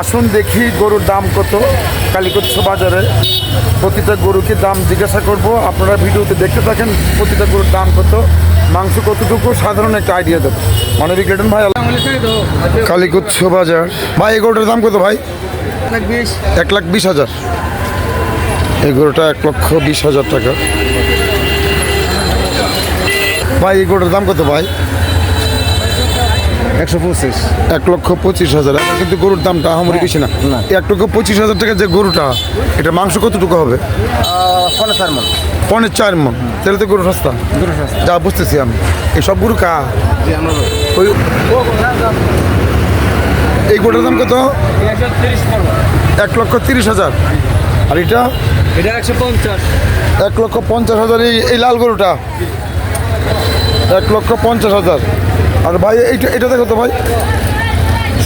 আসুন দেখি গরুর দাম কত। কালীকচ্ছ বাজারে প্রতিটা গরুকে দাম জিজ্ঞাসা করব। আপনারা ভিডিওতে দেখতে থাকেন প্রতিটা গরুর দাম কত। মাংস কতটুকু? সাধারণ একটা আইডিয়া দেবো। মানবিক রিটার্ন ভাই কালীকচ্ছ বাজার। ভাই, এই গরুটার দাম কত ভাই? এক লাখ বিশ হাজার। এই গরুটা এক লক্ষ বিশ হাজার টাকা। ভাই, এই গরুটার দাম কত ভাই? একশো পঁচিশ। এক লক্ষ পঁচিশ হাজার। এখন কিন্তু গরুর দামটা আহামরি বেশি না। এক লক্ষ পঁচিশ হাজার টাকা যে গরুটা এটা মাংস কতটুকু হবে? পনেরো চার মন। পনেরো চার মন। তাহলে তো গরু সস্তা। যা বুঝতেছি আমি। এই সব গরু কা ওই এই গরুটার দাম কত? এক লক্ষ তিরিশ হাজার। আর এটা? এটা একশো পঞ্চাশ। এক লক্ষ পঞ্চাশ হাজার এই এই লাল গরুটা। এক লক্ষ পঞ্চাশ হাজার। আর ভাই এইটা এটা দেখো তো ভাই।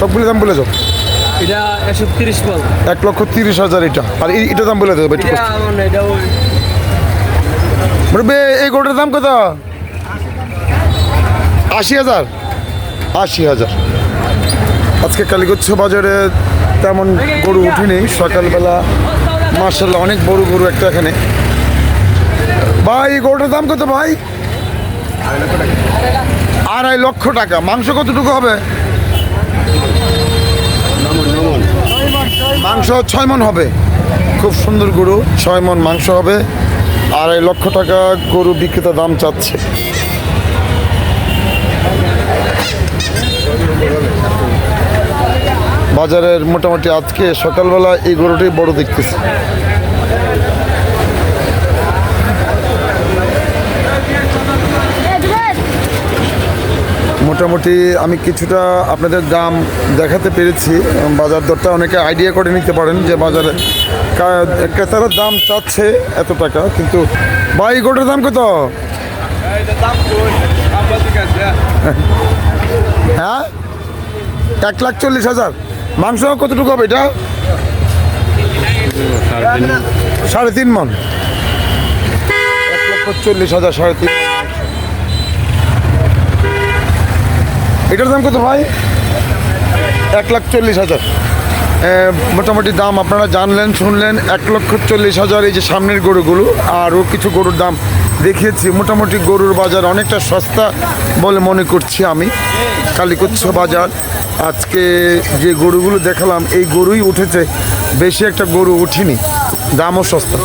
সবগুলি দাম বলে যাও এটা একশো তিরিশ এক লক্ষ তিরিশ হাজার এটা। আর এটার দাম বলে দেবো এটা মানে এটা এই গরুটার দাম কত? আশি হাজার? আশি হাজার। আজকে কালীগচ্ছ বাজারে তেমন গরু উঠিনি। সকালবেলা মার্শাল্লাহ অনেক বড় গরু একটা এখানে। ভাই এই গরুটার দাম কত ভাই? আড়াই লক্ষ টাকা। মাংস কতটুকু হবে? মাংস ছয় মন হবে। খুব সুন্দর গরু, ছয় মন মাংস হবে। আড়াই লক্ষ টাকা গরু বিক্রেতা দাম চাচ্ছে। বাজারের মোটামুটি আজকে সকালবেলা এই গরুটাই বড় দেখতেছি। মোটামুটি আমি কিছুটা আপনাদের দাম দেখাতে পেরেছি। বাজার দরটা অনেকে আইডিয়া করে নিতে পারেন যে বাজারে ক্রেতারা দাম চাচ্ছে এত টাকা কিন্তু ভাই গোটার দাম কত? হ্যাঁ? এক লাখ চল্লিশ হাজার। মাংস কতটুকু হবে এটা? সাড়ে তিন মন। এক লক্ষ চল্লিশ হাজার সাড়ে তিন এটার দাম কত ভাই? এক লাখ চল্লিশ হাজার। মোটামুটি দাম আপনারা জানলেন শুনলেন এক লক্ষ চল্লিশ হাজার এই যে সামনের গরুগুলো আরও কিছু গরুর দাম দেখিয়েছি। মোটামুটি গরুর বাজার অনেকটা সস্তা বলে মনে করছি আমি। কালীকুচ্ছ বাজার আজকে যে গরুগুলো দেখালাম এই গরুই উঠেছে। বেশি একটা গরু উঠিনি দামও সস্তা।